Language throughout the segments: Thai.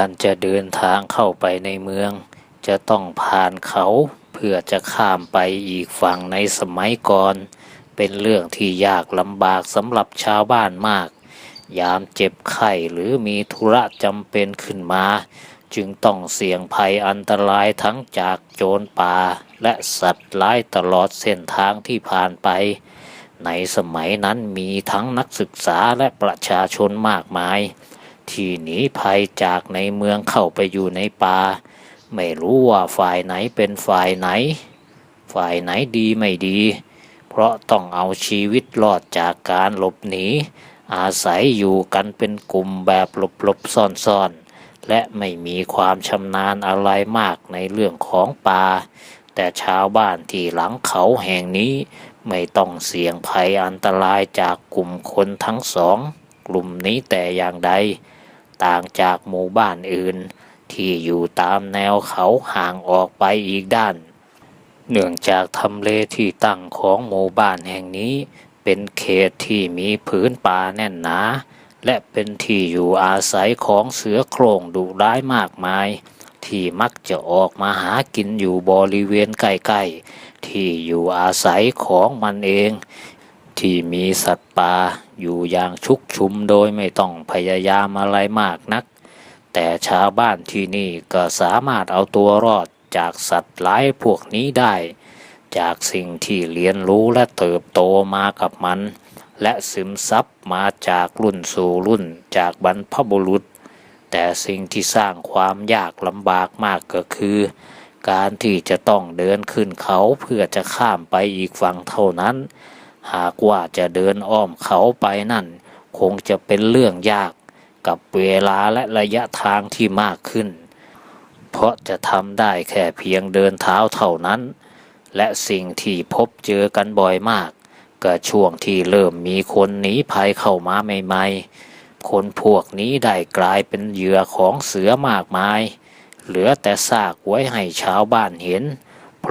การจะเดินทางเข้าไปในเมือง จะต้องผ่านเขาเพื่อจะข้ามไปอีกฝั่งในสมัยก่อน เป็นเรื่องที่ยากลำบากสำหรับชาวบ้านมาก ยามเจ็บไข้หรือมีธุระจำเป็นขึ้นมา จึงต้องเสี่ยงภัยอันตรายทั้งจากโจรป่า และสัตว์ร้ายตลอดเส้นทางที่ผ่านไป ในสมัยนั้นมีทั้งนักศึกษาและประชาชนมากมาย ที่หนีภัยจากในเมืองเข้าไปอยู่ในป่าไม่รู้ว่าฝ่ายไหนเป็นฝ่ายไหน ฝ่ายไหนดีไม่ดี เพราะต้องเอาชีวิตรอดจากการหลบหนี อาศัยอยู่กันเป็นกลุ่มแบบหลบๆซ่อนๆ และไม่มีความชำนาญอะไรมากในเรื่องของป่า แต่ชาวบ้านที่หลังเขาแห่งนี้ไม่ต้องเสี่ยงภัยอันตรายจากกลุ่มคนทั้งสอง กลุ่มนี้แต่อย่างใด ต่างจากหมู่บ้านอื่น ที่อยู่ตามแนวเขาห่างออกไปอีกด้าน เนื่องจากทำเลที่ตั้งของหมู่บ้านแห่งนี้ เป็นเขตที่มีผืนป่าแน่นหนา และเป็นที่อยู่อาศัยของเสือโคร่งดุร้ายมากมาย ที่มักจะออกมาหากินอยู่บริเวณใกล้ๆที่อยู่อาศัยของมันเอง ที่มีสัตว์ป่าอยู่อย่างชุกชุมโดยไม่ต้องพยายามอะไรมากนัก แต่ชาวบ้านที่นี่ก็สามารถเอาตัวรอดจากสัตว์ร้ายพวกนี้ได้ จากสิ่งที่เรียนรู้และเติบโตมากับมัน และซึมซับมาจากรุ่นสู่รุ่นจากบรรพบุรุษ แต่สิ่งที่สร้างความยากลำบากมากก็คือ การที่จะต้องเดินขึ้นเขาเพื่อจะข้ามไปอีกฝั่งเท่านั้น หากว่าจะเดินอ้อมเขาไปนั่น คงจะเป็นเรื่องยากกับเวลาและระยะทางที่มากขึ้น เพราะจะทำได้แค่เพียงเดินเท้าเท่านั้น และสิ่งที่พบเจอกันบ่อยมาก ก็ช่วงที่เริ่มมีคนหนีภัยเข้ามาใหม่ๆ คนพวกนี้ได้กลายเป็นเหยื่อของเสือมากมาย เหลือแต่ซากไว้ให้ชาวบ้านเห็น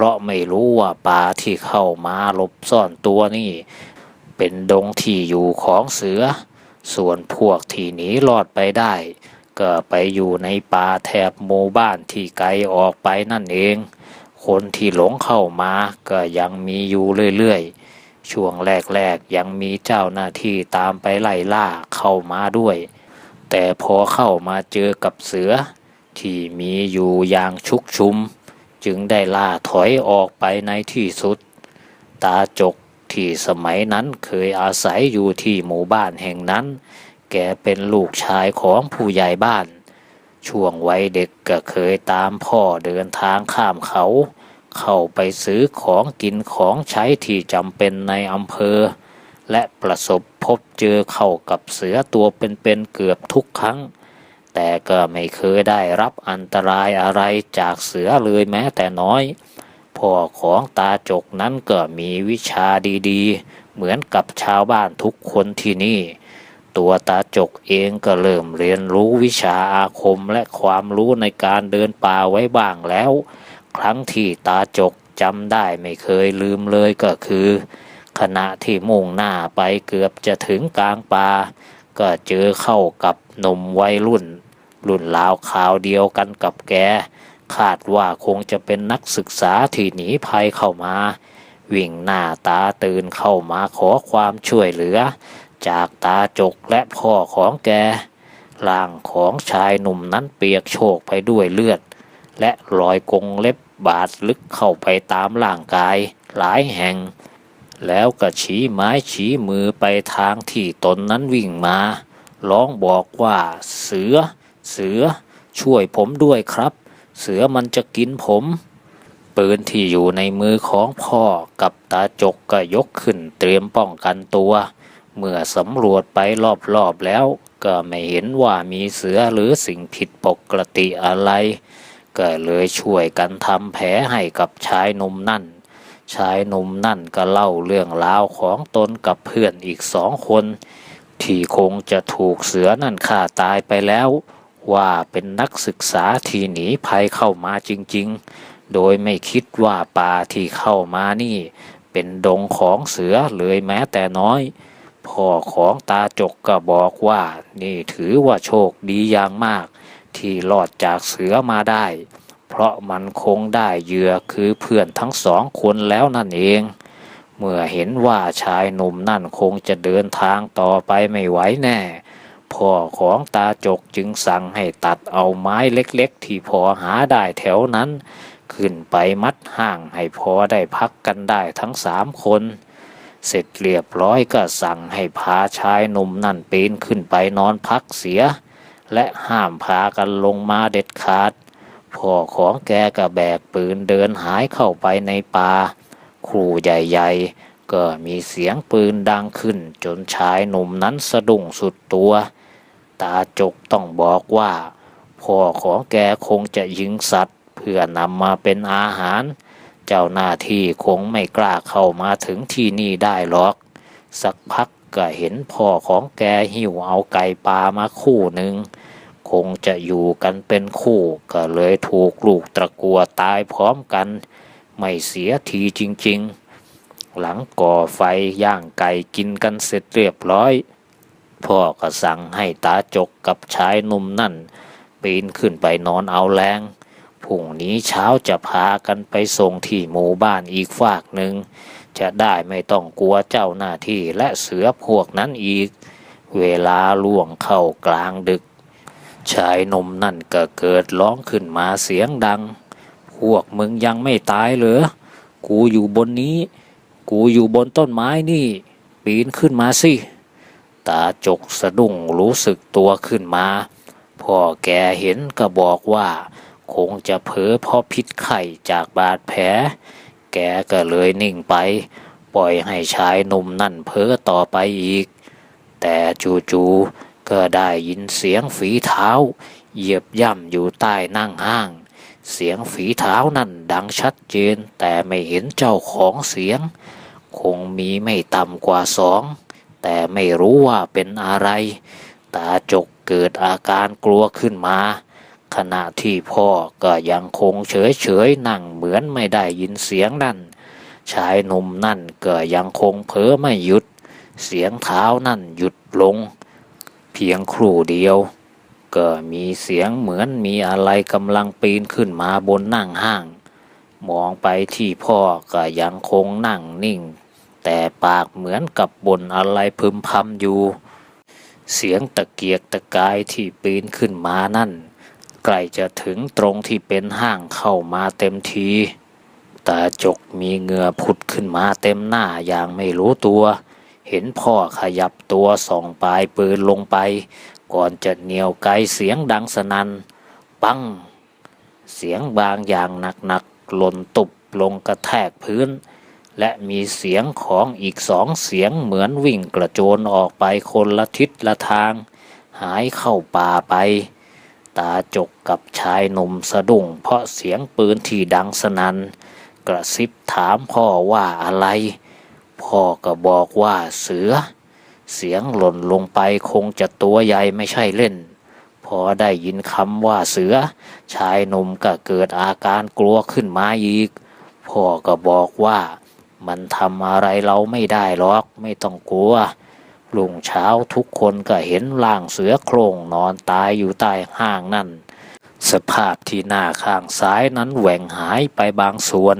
เพราะไม่รู้ว่าป่าที่เข้ามาหลบซ่อนตัวนี่ เป็นดงที่อยู่ของเสือ ส่วนพวกที่หนีรอดไปได้ ก็ไปอยู่ในป่าแถบหมู่บ้านที่ไกลออกไปนั่นเอง คนที่หลงเข้ามาก็ยังมีอยู่เรื่อยๆ ช่วงแรกๆ ยังมีเจ้าหน้าที่ตามไปไล่ล่าเข้ามาด้วย แต่พอเข้ามาเจอกับเสือ ที่มีอยู่อย่างชุกชุม จึงได้ล่าถอยออกไปในที่สุด ตาจกที่สมัยนั้นเคยอาศัยอยู่ที่หมู่บ้านแห่งนั้น แกเป็นลูกชายของผู้ใหญ่บ้าน ช่วงวัยเด็กก็เคยตามพ่อเดินทางข้ามเขา เข้าไปซื้อของกินของใช้ที่จำเป็นในอำเภอ และประสบพบเจอเข้ากับเสือตัวเป็นๆเกือบทุกครั้ง แต่ก็ไม่เคยได้รับอันตรายอะไรจากเสือเลยแม้แต่น้อย พ่อของตาจกนั้นก็มีวิชาดีๆ เหมือนกับชาวบ้านทุกคนที่นี่ ตัวตาจกเองก็เริ่มเรียนรู้วิชาอาคมและความรู้ในการเดินป่าไว้บ้างแล้ว ครั้งที่ตาจกจำได้ไม่เคยลืมเลยก็คือ ขณะที่มุ่งหน้าไปเกือบจะถึงกลางป่าก็เจอเข้ากับหนุ่มวัยรุ่น รุ่นราวคราวเดียวกันกับแก คาดว่าคงจะเป็นนักศึกษาที่หนีภัยเข้ามา วิ่งหน้าตาตื่นเข้ามาขอความช่วยเหลือ จากตาจกและพ่อของแกร่างของชายหนุ่มนั้นเปียกโชกไปด้วยเลือด และรอยกงเล็บบาดลึกเข้าไปตามร่างกายหลายแห่ง แล้วก็ชี้ไม้ชี้มือไปทางที่ตนนั้นวิ่งมา ร้องบอกว่าเสือ เสือ ช่วยผมด้วยครับ เสือมันจะกินผมปืนที่อยู่ในมือของพ่อกับตาจกก็ยกขึ้นเตรียมป้องกันตัว เมื่อสำรวจไปรอบๆแล้ว ก็ไม่เห็นว่ามีเสือหรือสิ่งผิดปกติอะไร ก็เลยช่วยกันทำแผลให้กับชายหนุ่มนั่น ชายหนุ่มนั่นก็เล่าเรื่องราวของตนกับเพื่อนอีกสองคน ที่คงจะถูกเสือนั่นฆ่าตายไปแล้ว ว่าเป็นนักศึกษาที่หนีภัยเข้ามาจริง ๆ โดยไม่คิดว่าป่าที่เข้ามานี่ เป็นดงของเสือเลยแม้แต่น้อย พ่อของตาจกก็บอกว่านี่ถือว่าโชคดีอย่างมาก ที่รอดจากเสือมาได้ เพราะมันคงได้เหยื่อคือเพื่อนทั้งสองคนแล้วนั่นเองเมื่อเห็นว่าชายหนุ่มนั่นคงจะเดินทางต่อไปไม่ไหวแน่ พ่อของตาจกจึงสั่งให้ตัดเอาไม้เล็กๆ ที่พอหาได้แถวนั้น ขึ้นไปมัดห่างให้พอได้พักกันได้ทั้งสามคน เสร็จเรียบร้อยก็สั่งให้พาชายหนุ่มนั่นปีนขึ้นไปนอนพักเสีย และห้ามพากันลงมาเด็ดขาด พ่อของแกก็แบกปืนเดินหายเข้าไปในป่าครูใหญ่ๆ ก็มีเสียงปืนดังขึ้นจนชายหนุ่มนั้นสะดุ้งสุดตัว ตาจกต้องบอกว่าพ่อของแกคงจะยิงสัตว์ เพื่อนำมาเป็นอาหาร เจ้าหน้าที่คงไม่กล้าเข้ามาถึงที่นี่ได้หรอก สักพักก็เห็นพ่อของแกหิวเอาไก่ปลามาคู่หนึ่งคงจะอยู่กันเป็นคู่ก็เลยถูกลูกตะกัวตายพร้อมกัน ไม่เสียทีจริง ๆ หลังก่อไฟย่างไก่กินกันเสร็จเรียบร้อย พ่อก็สั่งให้ตาจกกับชายหนุ่มนั่น ปีนขึ้นไปนอนเอาแรงพรุ่งนี้เช้าจะพากันไปส่งที่หมู่บ้านอีกฝากหนึ่ง จะได้ไม่ต้องกลัวเจ้าหน้าที่และเสือพวกนั้นอีก เวลาล่วงเข้ากลางดึก ชายหนุ่มนั่นก็เกิดร้องขึ้นมาเสียงดัง พวกมึงยังไม่ตายเหรอ กูอยู่บนนี้ กูอยู่บนต้นไม้นี่ ปีนขึ้นมาสิ ตาจกสะดุ้งรู้สึกตัวขึ้นมา พ่อแกเห็นก็บอกว่า คงจะเผลอเพราะพิษไข่จากบาดแผล แกก็เลยนิ่งไป ปล่อยให้ชายหนุ่มนั่นเพ้อต่อไปอีก แต่จู่ๆก็ได้ยินเสียงฝีเท้า เหยียบย่ำอยู่ใต้นั่งห้างเสียงฝีเท้านั่นดังชัดเจนแต่ไม่เห็นเจ้าของเสียง คงมีไม่ต่ำกว่าสอง แต่ไม่รู้ว่าเป็นอะไร ตาจกเกิดอาการกลัวขึ้นมา ขณะที่พ่อก็ยังคงเฉยเฉยๆนั่งเหมือนไม่ได้ยินเสียงนั่น ชายหนุ่มนั่นก็ยังคงเผลอไม่หยุด เสียงเท้านั่นหยุดลง เพียงครู่เดียวก็มีเสียงเหมือนมีอะไรกำลังปีนขึ้นมาบนนั่งห้าง มองไปที่พ่อก็ยังคงนั่งนิ่ง แต่ปากเหมือนกับบนอะไรพึมพำอยู่ เสียงตะเกียกตะกายที่ปีนขึ้นมานั่นใกล้จะถึงตรงที่เป็นห้างเข้ามาเต็มทีตาจกมีเหงื่อผุดขึ้นมาเต็มหน้าอย่างไม่รู้ตัว เห็นพ่อขยับตัวส่องปลายปืนลงไป ก่อนจะเหนียวไกลเสียงดังสนัน่นปัง เสียงบางอย่างหนักๆหล่นตุบลงกระแทกพื้น และมีเสียงของอีกสองเสียงเหมือนวิ่งกระโจนออกไปคนละทิศละทาง หายเข้าป่าไป ตาจกกับชายหนุ่มสะดุ้งเพราะเสียงปืนที่ดังสนัน่นกระซิบถามพ่อว่าอะไร พ่อก็บอกว่าเสือ เสียงหล่นลงไปคงจะตัวใหญ่ไม่ใช่เล่น พอได้ยินคำว่าเสือ ชายหนุ่มก็เกิดอาการกลัวขึ้นมาอีก พ่อก็บอกว่า มันทำอะไรเราไม่ได้หรอกไม่ต้องกลัวลุงเช้าทุกคนก็เห็นร่างเสือโครงนอนตายอยู่ใต้ห้างนั่น สภาพที่หน้าข้างซ้ายนั้นแหว่งหายไปบางส่วน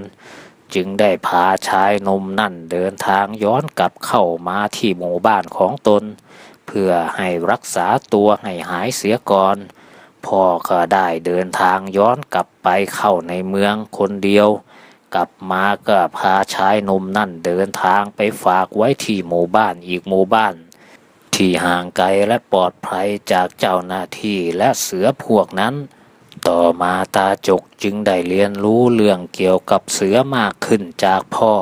จึงได้พาชายนมนั่นเดินทางย้อนกลับเข้ามาที่หมู่บ้านของตน เพื่อให้รักษาตัวให้หายเสียก่อนพ่อก็ได้เดินทางย้อนกลับไปเข้าในเมืองคนเดียว กลับมาก็พาชายหนุ่มนั่นเดินทางไปฝากไว้ที่หมู่บ้านอีกหมู่บ้าน ที่ห่างไกลและปลอดภัยจากเจ้าหน้าที่และเสือพวกนั้น ต่อมาตาจกจึงได้เรียนรู้เรื่องเกี่ยวกับเสือมากขึ้นจากพ่อ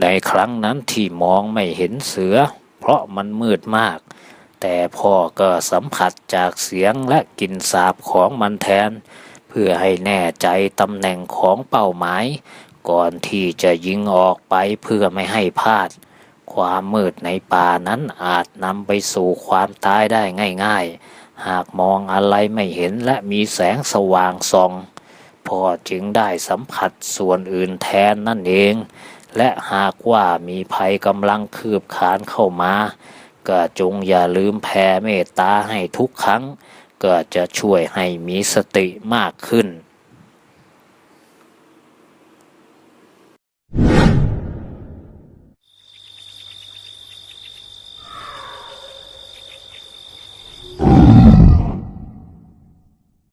ในครั้งนั้นที่มองไม่เห็นเสือ เพราะมันมืดมาก แต่พ่อก็สัมผัสจากเสียงและกลิ่นสาบของมันแทน เพื่อให้แน่ใจตำแหน่งของเป้าหมาย ก่อนที่จะยิงออกไปเพื่อไม่ให้พลาด ความมืดในป่านั้นอาจนำไปสู่ความตายได้ง่ายๆ หากมองอะไรไม่เห็นและมีแสงสว่างส่องพ่อจึงได้สัมผัสส่วนอื่นแทนนั่นเอง และหากว่ามีภัยกำลังคืบคานเข้ามา ก็จงอย่าลืมแผ่เมตตาให้ทุกครั้ง ก็จะช่วยให้มีสติมากขึ้น